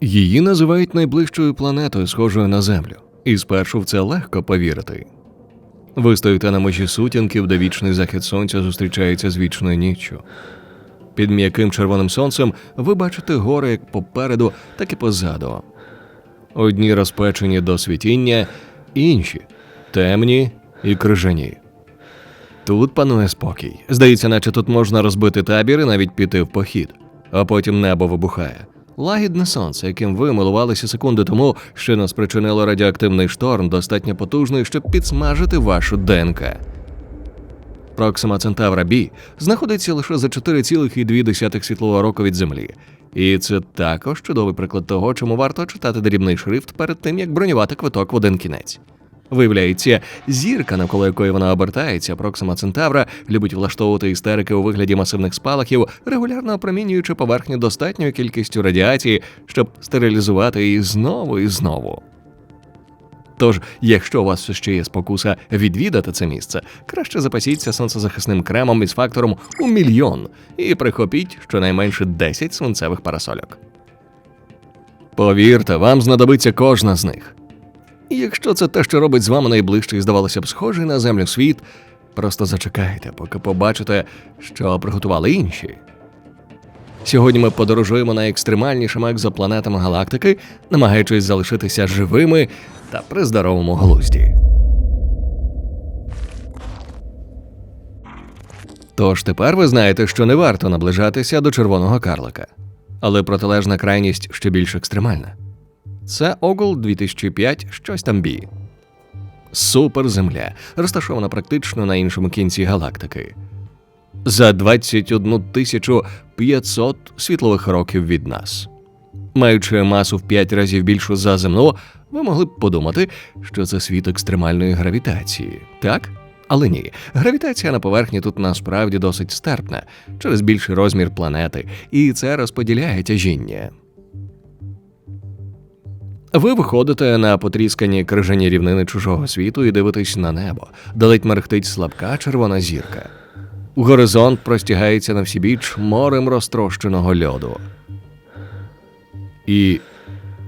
Її називають найближчою планетою, схожою на Землю, і спершу в це легко повірити. Ви стоїте на межі сутінків, де вічний захід сонця зустрічається з вічною ніччю. Під м'яким червоним сонцем ви бачите гори як попереду, так і позаду. Одні розпечені до світіння, інші темні і крижані. Тут панує спокій. Здається, наче тут можна розбити табір і навіть піти в похід, а потім небо вибухає. Лагідне сонце, яким ви милувалися секунди тому, що не спричинило радіоактивний шторм, достатньо потужний, щоб підсмажити вашу ДНК. Проксима Центавра Бі знаходиться лише за 4,2 світлового року від Землі. І це також чудовий приклад того, чому варто читати дрібний шрифт перед тим, як бронювати квиток в один кінець. Виявляється, зірка, навколо якої вона обертається, Проксима Центавра, любить влаштовувати істерики у вигляді масивних спалахів, регулярно опромінюючи поверхню достатньою кількістю радіації, щоб стерилізувати її знову і знову. Тож, якщо у вас ще є спокуса відвідати це місце, краще запасіться сонцезахисним кремом із фактором у мільйон і прихопіть щонайменше 10 свинцевих парасольок. Повірте, вам знадобиться кожна з них. Якщо це те, що робить з вами найближчий, здавалося б, схожий на землю світ, просто зачекайте, поки побачите, що приготували інші. Сьогодні ми подорожуємо найекстремальнішими екзопланетами галактики, намагаючись залишитися живими та при здоровому глузді. Тож тепер ви знаєте, що не варто наближатися до червоного карлика, але протилежна крайність ще більш екстремальна. Це Огл 2005, щось там бі. Суперземля, розташована практично на іншому кінці галактики. За 21 500 світлових років від нас. Маючи масу в 5 разів більшу за земну, ви могли б подумати, що це світ екстремальної гравітації, так? Але ні, гравітація на поверхні тут насправді досить стерпна через більший розмір планети, і це розподіляє тяжіння. Ви виходите на потріскані крижані рівнини чужого світу і дивитесь на небо, де ледь мерехтить слабка червона зірка. Горизонт простягається на всібіч морем розтрощеного льоду. І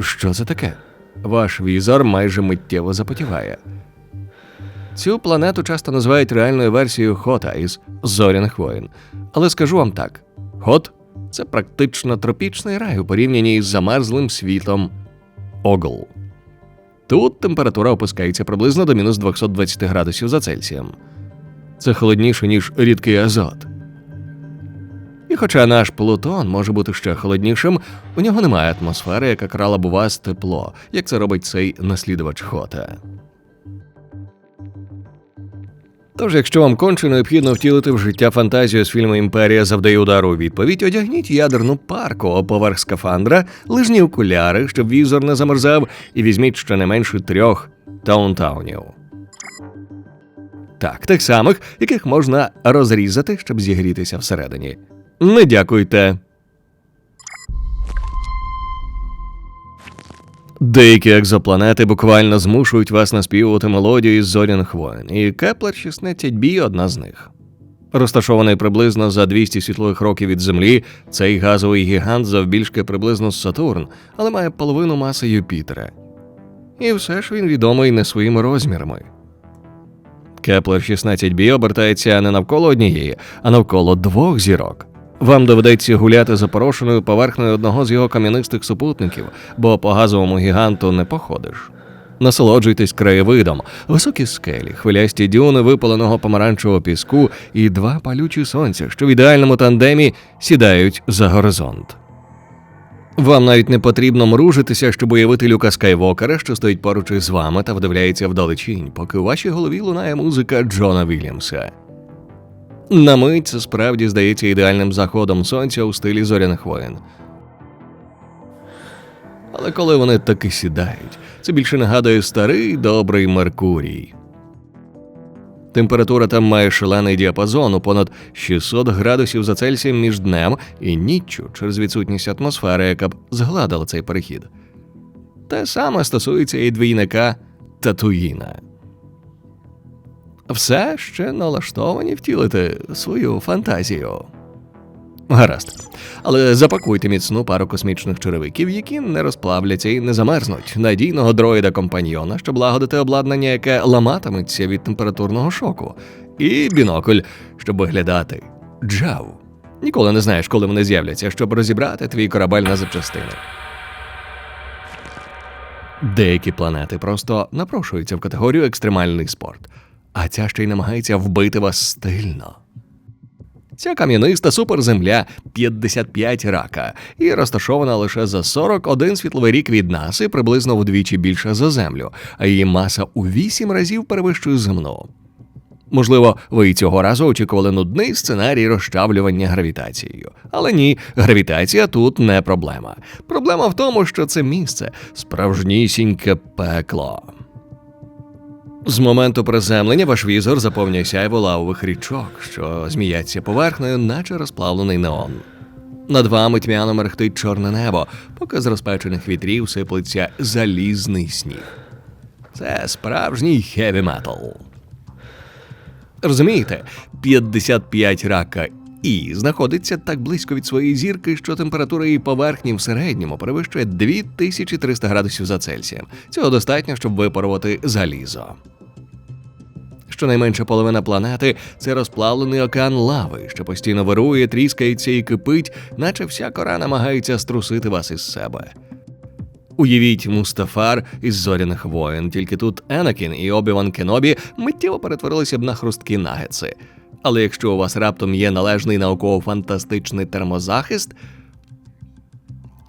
що це таке? Ваш візор майже миттєво запотіває. Цю планету часто називають реальною версією Хота із зоряних воїн. Але скажу вам так: Хот це практично тропічний рай у порівнянні із замерзлим світом Огл. Тут температура опускається приблизно до мінус 220 градусів за Цельсієм. Це холодніше, ніж рідкий азот. І хоча наш Плутон може бути ще холоднішим, у нього немає атмосфери, яка крала б у вас тепло, як це робить цей наслідувач Хота. Тож, якщо вам конче необхідно втілити в життя фантазію з фільму Імперія завдає удару у відповідь, одягніть ядерну парку поверх скафандра, лижні окуляри, щоб візор не замерзав, і візьміть щонайменше трьох таунтаунів. Так, тих самих, яких можна розрізати, щоб зігрітися всередині. Не дякуйте. Деякі екзопланети буквально змушують вас наспівувати мелодію із зоряних воїн, і Кеплер 16 b одна з них. Розташований приблизно за 200 світлових років від Землі, цей газовий гігант завбільшки приблизно з Сатурн, але має половину маси Юпітера. І все ж він відомий не своїми розмірами. Кеплер 16 b обертається не навколо однієї, а навколо двох зірок. Вам доведеться гуляти за порошеною поверхнею одного з його кам'янистих супутників, бо по газовому гіганту не походиш. Насолоджуйтесь краєвидом, високі скелі, хвилясті дюни випаленого помаранчевого піску і два палючі сонця, що в ідеальному тандемі сідають за горизонт. Вам навіть не потрібно мружитися, щоб уявити люка Скайвокера, що стоїть поруч із вами та вдивляється вдалечінь, поки у вашій голові лунає музика Джона Вільямса. На мить це справді здається ідеальним заходом сонця у стилі зоряних воїн. Але коли вони таки сідають, це більше нагадує старий добрий Меркурій. Температура там має шалений діапазон у понад 600 градусів за Цельсієм між днем і ніччю через відсутність атмосфери, яка б згладила цей перехід. Те саме стосується і двійника Татуїна. Все ще налаштовані втілити свою фантазію. Гаразд. Але запакуйте міцну пару космічних черевиків, які не розплавляться і не замерзнуть, надійного дроїда компаньйона, щоб лагодити обладнання, яке ламатиметься від температурного шоку, і бінокль, щоб виглядати джав. Ніколи не знаєш, коли вони з'являться, щоб розібрати твій корабель на запчастини. Деякі планети просто напрошуються в категорію екстремальний спорт, а ця ще й намагається вбити вас стильно. Ця кам'яниста суперземля 55 рака і розташована лише за 41 світловий рік від нас і приблизно вдвічі більша за землю, а її маса у 8 разів перевищує земну. Можливо, ви і цього разу очікували нудний сценарій розчавлювання гравітацією. Але ні, гравітація тут не проблема. Проблема в тому, що це місце справжнісіньке пекло. З моменту приземлення ваш візор заповнює сяйво лавових річок, що зміяться поверхнею, наче розплавлений неон. Над вами тьмяно мерехтить чорне небо, поки з розпечених вітрів сиплеться залізний сніг. Це справжній хеві метал. Розумієте, 55 рака і знаходиться так близько від своєї зірки, що температура її поверхні в середньому перевищує 2300 градусів за Цельсієм. Цього достатньо, щоб випарувати залізо. Щонайменша половина планети це розплавлений океан лави, що постійно вирує, тріскається і кипить, наче вся кора намагається струсити вас із себе. Уявіть Мустафар із зоряних воїн, тільки тут Енакін і Обіван Кенобі миттєво перетворилися б на хрусткі нагетси. Але якщо у вас раптом є належний науково-фантастичний термозахист,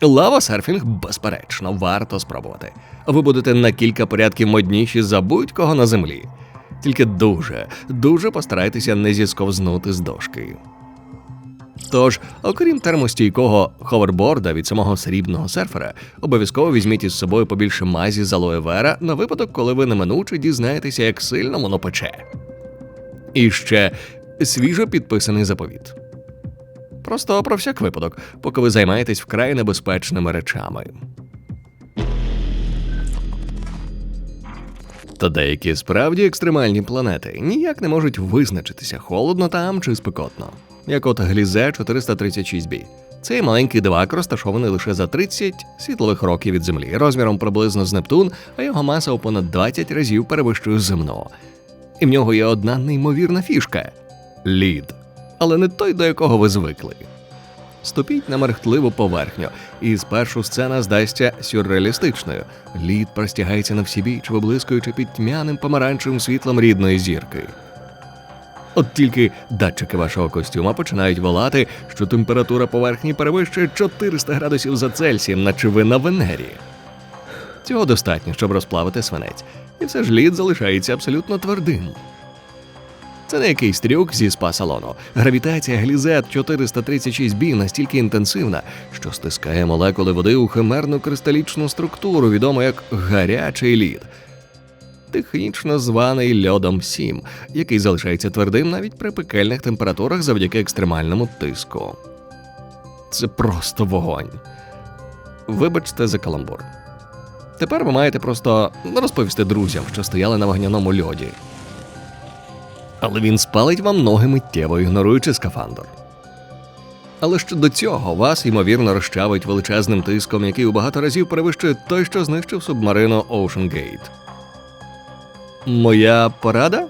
лавосерфінг, безперечно, варто спробувати. Ви будете на кілька порядків модніші за будь-кого на землі. Тільки дуже, дуже постарайтеся не зісковзнути з дошки. Тож, окрім термостійкого ховерборда від самого срібного серфера, обов'язково візьміть із собою побільше мазі з алоє вера на випадок, коли ви неминуче дізнаєтеся, як сильно воно пече. І ще свіжо підписаний заповіт. Просто про всяк випадок, поки ви займаєтесь вкрай небезпечними речами. Та деякі справді екстремальні планети ніяк не можуть визначитися, холодно там чи спекотно, як от Глізе 436b. Цей маленький дивак розташований лише за 30 світлових років від Землі, розміром приблизно з Нептун, а його маса у понад 20 разів перевищує земну. І в нього є одна неймовірна фішка лід, але не той, до якого ви звикли. Ступіть на мерехтливу поверхню, і спершу сцена здасться сюрреалістичною. Лід простягається на всі біч, виблискуючи під тьмяним помаранчевим світлом рідної зірки. От тільки датчики вашого костюма починають волати, що температура поверхні перевищує 400 градусів за Цельсієм, наче ви на Венері. Цього достатньо, щоб розплавити свинець, і все ж лід залишається абсолютно твердим. Це не якийсь трюк зі спа-салону. Гравітація глізет 436b настільки інтенсивна, що стискає молекули води у химерну кристалічну структуру, відому як гарячий лід. Технічно званий льодом 7, який залишається твердим навіть при пекельних температурах завдяки екстремальному тиску. Це просто вогонь. Вибачте за каламбур. Тепер ви маєте просто розповісти друзям, що стояли на вогняному льоді. Але він спалить вам ноги миттєво, ігноруючи скафандр. Але ще до цього вас, ймовірно, розчавить величезним тиском, який у багато разів перевищує той, що знищив субмарину Ocean Gate. Моя порада?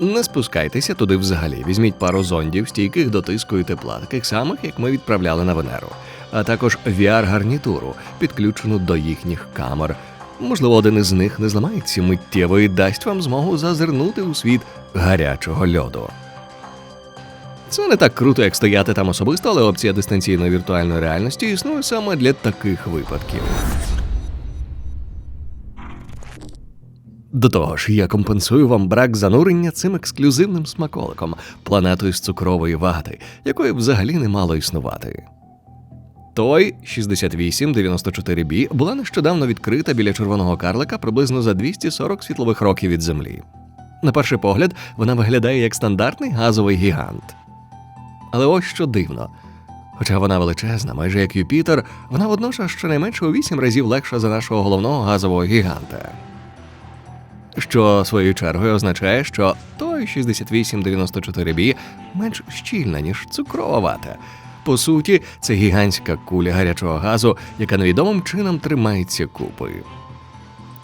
Не спускайтеся туди взагалі. Візьміть пару зондів, стійких до тиску і тепла, таких самих, як ми відправляли на Венеру, а також VR-гарнітуру, підключену до їхніх камер. Можливо, один із них не зламається миттєво і дасть вам змогу зазирнути у світ гарячого льоду. Це не так круто, як стояти там особисто, але опція дистанційної віртуальної реальності існує саме для таких випадків. До того ж, я компенсую вам брак занурення цим ексклюзивним смаколиком, планетою з цукрової вати, якої взагалі не мало існувати. Той 6894B була нещодавно відкрита біля червоного карлика приблизно за 240 світлових років від Землі. На перший погляд, вона виглядає як стандартний газовий гігант. Але ось що дивно. Хоча вона величезна, майже як Юпітер, вона водночас щонайменше у 8 разів легша за нашого головного газового гіганта. Що своєю чергою означає, що той 6894b менш щільна, ніж цукрова вата. По суті, це гігантська куля гарячого газу, яка невідомим чином тримається купи.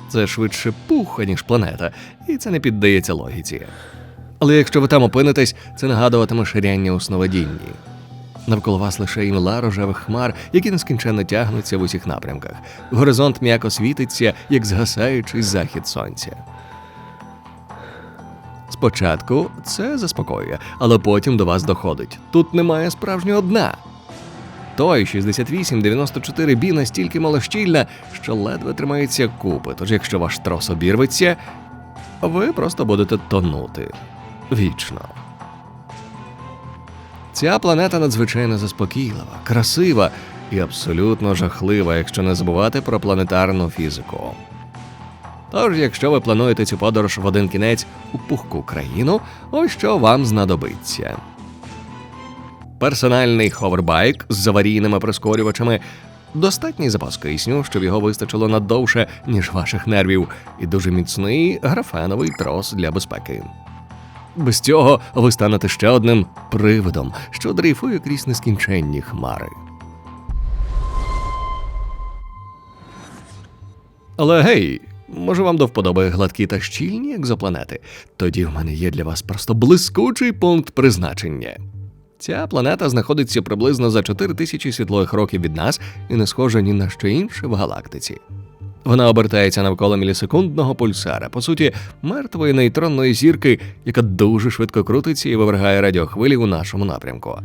Це швидше пуха, ніж планета, і це не піддається логіці. Але якщо ви там опинитесь, це нагадуватиме ширяння у сновидінні. Навколо вас лише імла рожевих хмар, які нескінченно тягнуться в усіх напрямках. Горизонт м'яко світиться, як згасаючий захід сонця. Спочатку це заспокоює, але потім до вас доходить. Тут немає справжнього дна. Той 6894B настільки малощільна, що ледве тримається купи. Тож, якщо ваш трос обірветься, ви просто будете тонути вічно. Ця планета надзвичайно заспокійлива, красива і абсолютно жахлива, якщо не забувати про планетарну фізику. Тож, якщо ви плануєте цю подорож в один кінець у пухку країну, ось що вам знадобиться. Персональний ховербайк з аварійними прискорювачами, достатній запас кисню, щоб його вистачило надовше, ніж ваших нервів, і дуже міцний графеновий трос для безпеки. Без цього ви станете ще одним привидом, що дрейфує крізь нескінченні хмари. Але гей, може вам до вподоби гладкі та щільні екзопланети? Тоді в мене є для вас просто блискучий пункт призначення. Ця планета знаходиться приблизно за 4 тисячі світлових років від нас і не схожа ні на що інше в галактиці. Вона обертається навколо мілісекундного пульсара, по суті, мертвої нейтронної зірки, яка дуже швидко крутиться і вивергає радіохвилі у нашому напрямку.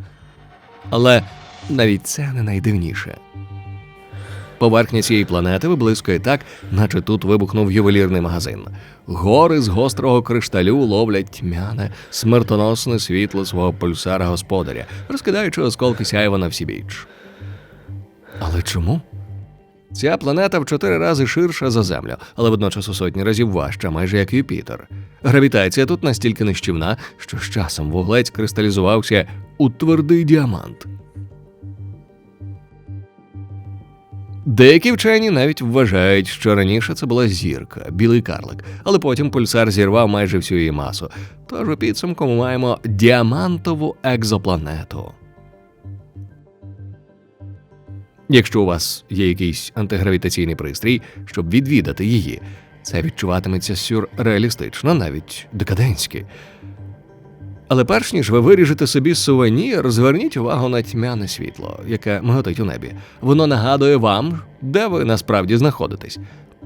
Але навіть це не найдивніше. Поверхня цієї планети виблискує так, наче тут вибухнув ювелірний магазин. Гори з гострого кришталю ловлять тьмяне, смертоносне світло свого пульсара господаря, розкидаючи осколки сяєва на всі біч. Але чому? Ця планета в чотири рази ширша за Землю, але водночас у сотні разів важча, майже як Юпітер. Гравітація тут настільки нищівна, що з часом вуглець кристалізувався у твердий діамант. Деякі вчені навіть вважають, що раніше це була зірка, білий карлик, але потім пульсар зірвав майже всю її масу. Тож у підсумку ми маємо діамантову екзопланету. Якщо у вас є якийсь антигравітаційний пристрій, щоб відвідати її, це відчуватиметься сюрреалістично, навіть декадентськи. Але перш ніж ви виріжете собі сувенір, зверніть увагу на тьмяне світло, яке миготить у небі. Воно нагадує вам, де ви насправді знаходитесь.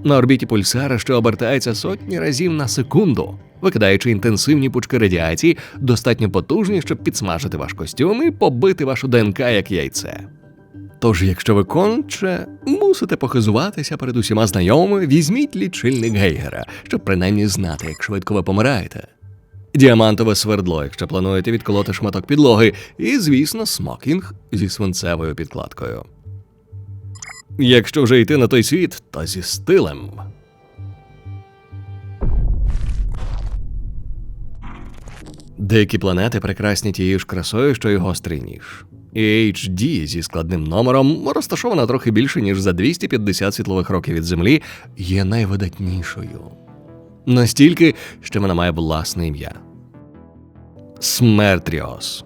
На орбіті пульсара, що обертається сотні разів на секунду, викидаючи інтенсивні пучки радіації, достатньо потужні, щоб підсмажити ваш костюм і побити вашу ДНК як яйце. Тож, якщо ви конче мусите похизуватися перед усіма знайомими, візьміть лічильник Гейгера, щоб принаймні знати, як швидко ви помираєте. Діамантове свердло, якщо плануєте відколоти шматок підлоги, і, звісно, смокінг зі свинцевою підкладкою. Якщо вже йти на той світ, то зі стилем. Деякі планети прекрасні тією ж красою, що й гострий ніж. І HD зі складним номером, розташована трохи більше, ніж за 250 світлових років від Землі, є найвидатнішою. Настільки, що вона має власне ім'я. Смертріос.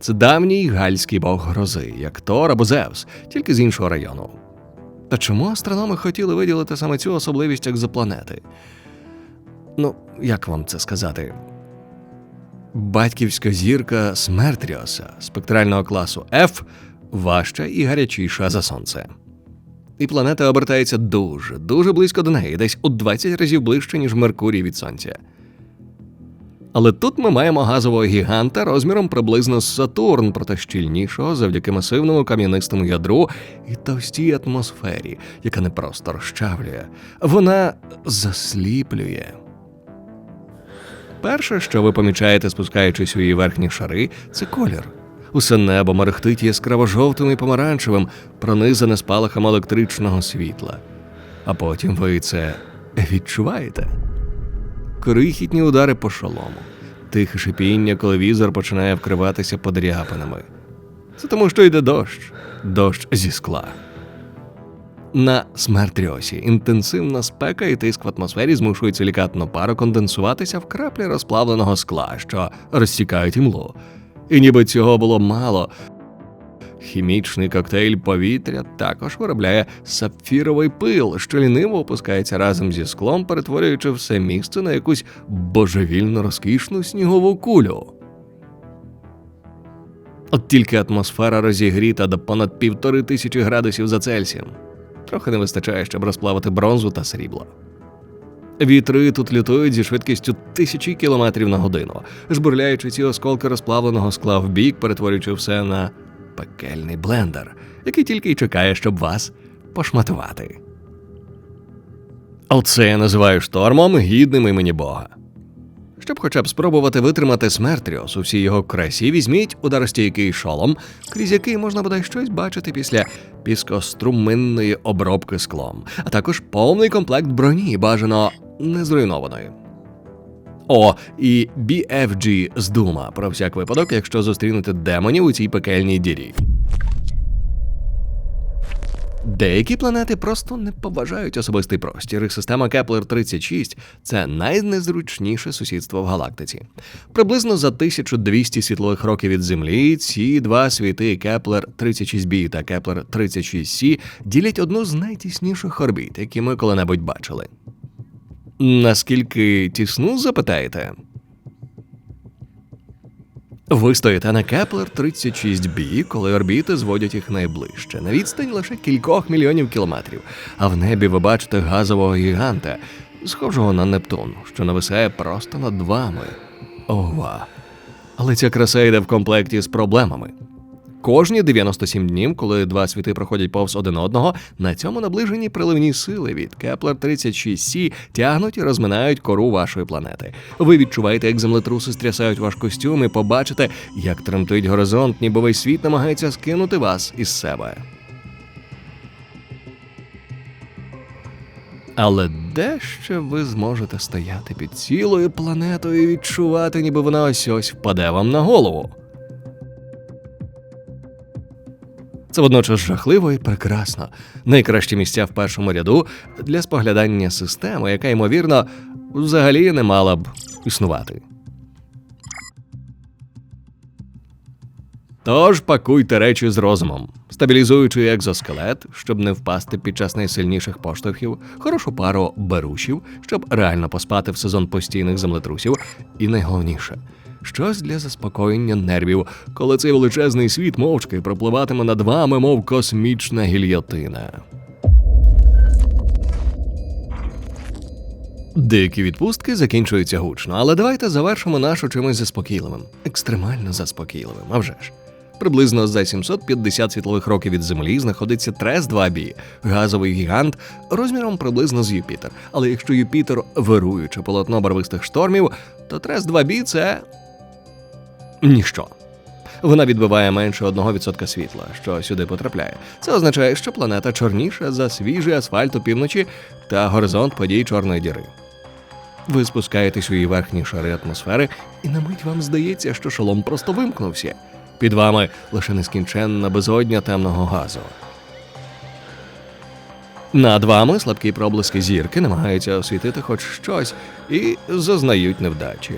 Це давній гальський бог грози, як Тор або Зевс, тільки з іншого району. Та чому астрономи хотіли виділити саме цю особливість екзопланети? Ну, як вам це сказати? Батьківська зірка Смертріоса спектрального класу F важча і гарячіша за сонце. І планета обертається дуже, дуже близько до неї, десь у 20 разів ближче, ніж Меркурій від Сонця. Але тут ми маємо газового гіганта розміром приблизно з Сатурн, проте щільнішого завдяки масивному кам'янистому ядру і товстій атмосфері, яка не просто розчавлює, вона засліплює. Перше, що ви помічаєте, спускаючись у її верхні шари, це колір. Усе небо мерехтить яскраво жовтим і помаранчевим, пронизане спалахом електричного світла. А потім ви це відчуваєте. Крихітні удари по шолому, тихе шипіння, коли візор починає вкриватися подряпинами. Це тому, що йде дощ, дощ зі скла. На Смертріосі інтенсивна спека і тиск в атмосфері змушують силікатну пару конденсуватися в краплі розплавленого скла, що розсікають імлу. І ніби цього було мало. Хімічний коктейль повітря також виробляє сапфіровий пил, що ліниво опускається разом зі склом, перетворюючи все місце на якусь божевільно розкішну снігову кулю. От тільки атмосфера розігріта до понад півтори тисячі градусів за Цельсієм. Трохи не вистачає, щоб розплавити бронзу та срібло. Вітри тут лютують зі швидкістю тисячі кілометрів на годину, жбурляючи ці осколки розплавленого скла в бік, перетворюючи все на пекельний блендер, який тільки й чекає, щоб вас пошматувати. Оце я називаю штормом гідним імені Бога. Щоб хоча б спробувати витримати Смертріос у всій його красі, візьміть ударостійкий шолом, крізь який можна бодай щось бачити після піскоструминної обробки склом, а також повний комплект броні, бажано незруйнованої. О, і BFG з Дума про всяк випадок, якщо зустрінете демонів у цій пекельній дірі. Деякі планети просто не поважають особистий простір, система Кеплер 36 це найнезручніше сусідство в галактиці. Приблизно за 1200 світлових років від Землі ці два світи Кеплер 36b та Кеплер 36c ділять одну з найтісніших орбіт, які ми коли-небудь бачили. Наскільки тісну, запитаєте? Ви стоїте на Кеплер 36b, коли орбіти зводять їх найближче, на відстань лише кількох мільйонів кілометрів, а в небі ви бачите газового гіганта, схожого на Нептун, що нависає просто над вами. Ова. Але ця краса йде в комплекті з проблемами. Кожні 97 днів, коли два світи проходять повз один одного, на цьому наближенні приливні сили від Кеплер 36c тягнуть і розминають кору вашої планети. Ви відчуваєте, як землетруси стрясають ваш костюм і побачите, як тремтить горизонт, ніби весь світ намагається скинути вас із себе. Але де ще ви зможете стояти під цілою планетою і відчувати, ніби вона ось ось впаде вам на голову? Це водночас жахливо і прекрасно. Найкращі місця в першому ряду для споглядання системи, яка, ймовірно, взагалі не мала б існувати. Тож пакуйте речі з розумом, стабілізуючи екзоскелет, щоб не впасти під час найсильніших поштовхів, хорошу пару берушів, щоб реально поспати в сезон постійних землетрусів, і найголовніше щось для заспокоєння нервів, коли цей величезний світ мовчки пропливатиме над вами, мов космічна гільйотина. Дикі відпустки закінчуються гучно, але давайте завершимо нашу чимось заспокійливим, екстремально заспокійливим, а вже ж. Приблизно за 750 світлових років від Землі знаходиться Трес 2b, газовий гігант розміром приблизно з Юпітер. Але якщо Юпітер вируюче полотно барвистих штормів, то Трес 2b це ніщо. Вона відбиває менше 1% світла, що сюди потрапляє. Це означає, що планета чорніша за свіжий асфальт у півночі та горизонт подій Чорної діри. Ви спускаєтесь у її верхні шари атмосфери, і на мить вам здається, що шолом просто вимкнувся. Під вами лише нескінченна безодня темного газу. Над вами слабкі проблиски зірки намагаються освітити хоч щось і зазнають невдачі.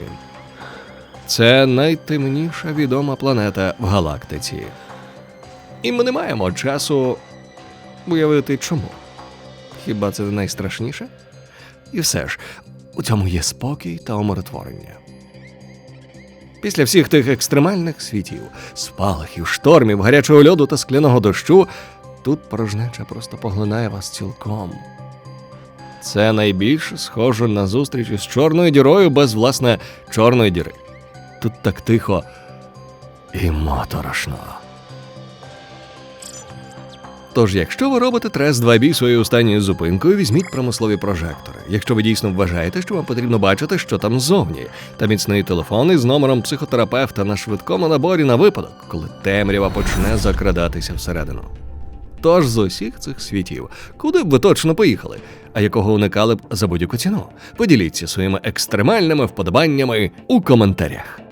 Це найтемніша відома планета в галактиці. І ми не маємо часу уявити чому. Хіба це найстрашніше? І все ж, у цьому є спокій та умиротворення. Після всіх тих екстремальних світів, спалахів, штормів, гарячого льоду та скляного дощу, тут порожнеча просто поглинає вас цілком. Це найбільше схоже на зустріч із чорною дірою без власне чорної діри. Тут так тихо і моторошно. Тож, якщо ви робите трес 2 бі своєю останньою зупинкою, візьміть промислові прожектори. Якщо ви дійсно вважаєте, що вам потрібно бачити, що там ззовні, та міцний телефон із номером психотерапевта на швидкому наборі на випадок, коли темрява почне закрадатися всередину. Тож з усіх цих світів, куди б ви точно поїхали, а якого уникали б за будь-яку ціну? Поділіться своїми екстремальними вподобаннями у коментарях.